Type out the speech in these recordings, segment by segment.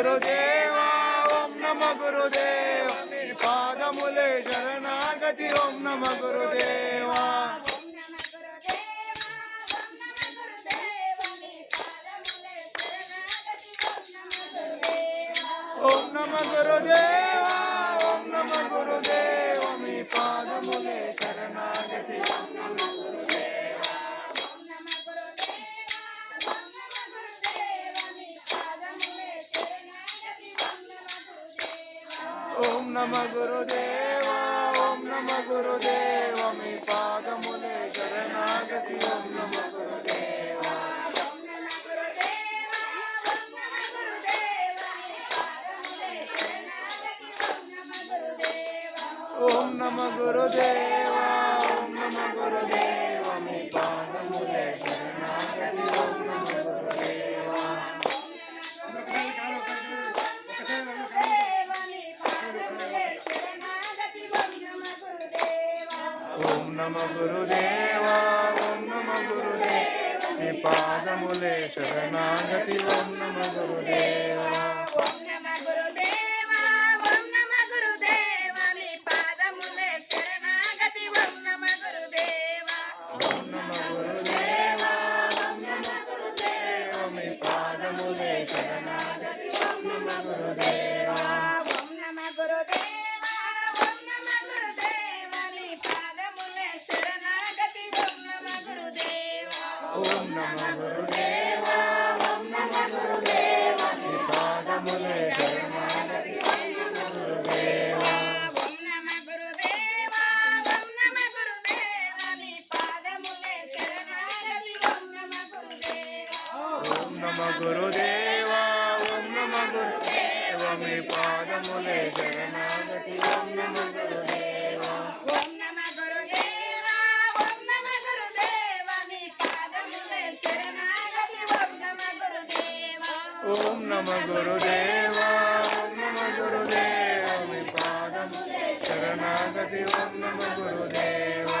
గురుదేవా ఓం నమ గురుదేవ. పాదములే శరణాగతి ఓం నమ గురుదేవా. ఓం నమ గురుదేవా ఓం నమ గురుదేవ. ఓం నమ గురుదేవా ఓం నమ గురుదేవ మీ పాదములే శరణాగతి ఓం నమ గురుదేవా గురుదేవా ఓం నమ గురుదేవ. మీ పాదములే శరణాగతి ఓం నమ గురుదేవా. మీ పాదములే శరణాగతి. ఓం నమ గురుదేవా ఓం నమ గురుదేవా ఓం నమ గురుదేవ మీ పాదములే శరణాగతి ఓం నమ గురుదేవా ఓం నమ గురుదేవా. ఓం నమ గురుదేవ మీ పాదములే శరణాగతి. ఓం నమ గురుదేవా.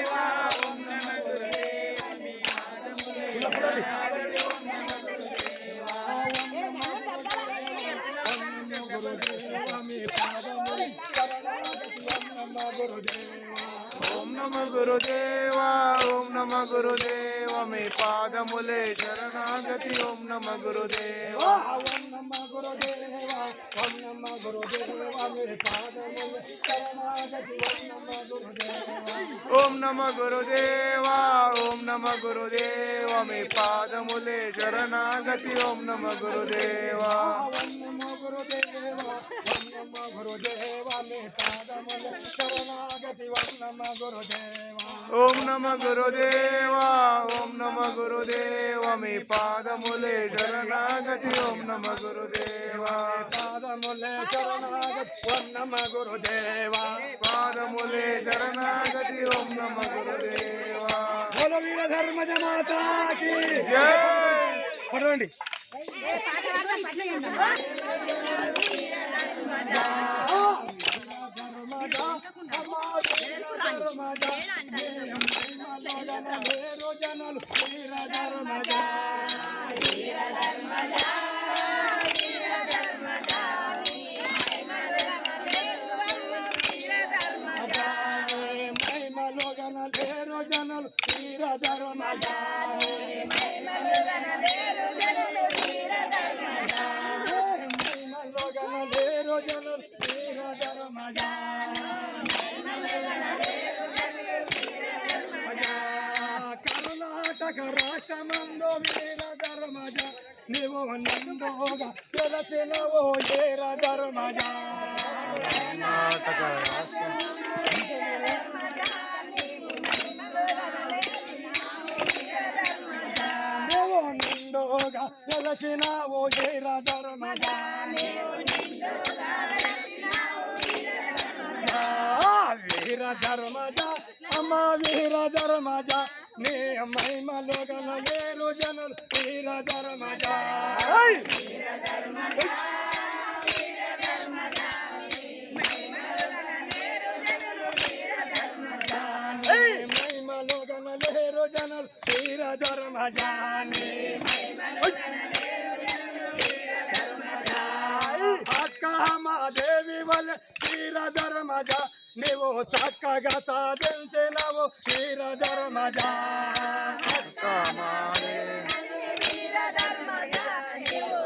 ఓం నమ గురుదేవ మీ పాదములే శరణాగతి ఓం నమ గురుదేవ ఓం నమ గురుదేవ ఓం నమ గురుదేవ మీ పాదముల శరణాగతి ఓం నమ గురుదేవ ఓం నమ గురుదేవ ఓం నమ గురుదేవ మీ పాదములే శరణాగతి ఓం నమ గురుదేవ ఓం నమ గురుదేవ ఓం నమ గురుదేవ మీ పాదముల శరణాగతి ఓం నమ గురుదేవ. పాదములే శరణాగతి ఓం నమ గురుదేవ బోలో వీర ధర్మజ మాతాకి పడవండి వీర ధర్మజ రాష్ట్రమందు వీర ధర్మజ. నీవు నందోగా తెలసినవో వీర ధర్మజ. కర్ణాటక రాష్ట్రం తెలసినవో వీర ధర్మజ. ఆ వీర ధర్మజ అమ్మ వీర ధర్మజ నీ మహిమలో గల ఏరు జనులు వీర ధర్మజ. నీ ఏరు జనులు వీర ధర్మజ అక్క దేవి వల్ల వీర ధర్మజ నీవు చక్కగా సాధించినవు వీర ధర్మజ కామాలే నీవు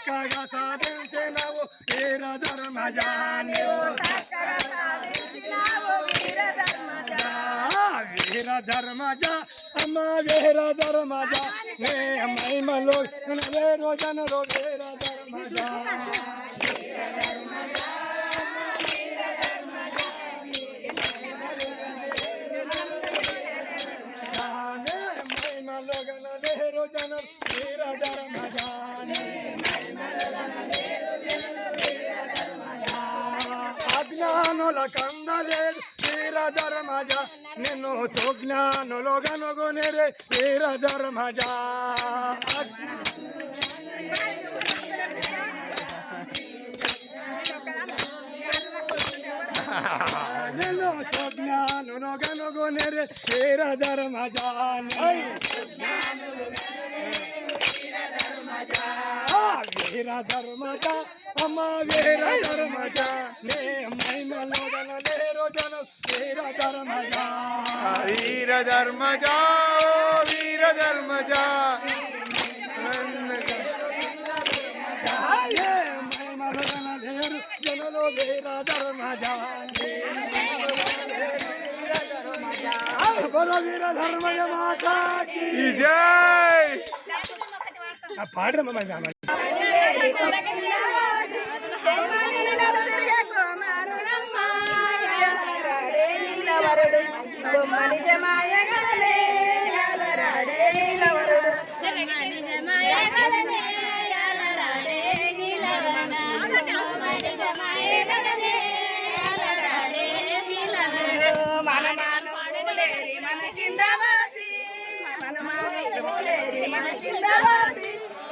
చక్కగా సాధించినవు వీర ధర్మజ నీవు వీర ధర్మజ అమ్మ వీర ధర్మజ నే మహిమలో వేరు జనులు వీర ధర్మజ నే మహిమలో గల వేరు జనులు వీర ధర్మజ అజ్ఞానుల కందలేదు వీర ధర్మజ నిన్ను సుజ్ఞానులు గనుగునిరే వీర ధర్మజ నిన్ను సుజ్ఞానులు గనుగునిరే వీర ధర్మజ వీర ధర్మజ అమ్మ వీర ధర్మజ నే మహిమలో గల లేరు జను వీర ధర్మజ వీర ధర్మజ ఓ వీర ధర్మజ మహిమలో గల లేరు వీర ధర్మజ వీర ధర్మజ జై పాడరమ్మ మన కింద వాసి మన కింద వాసి.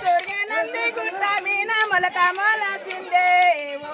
సూర్యనంది గుట్ట మీన మొలక మొలసిందే. ఓ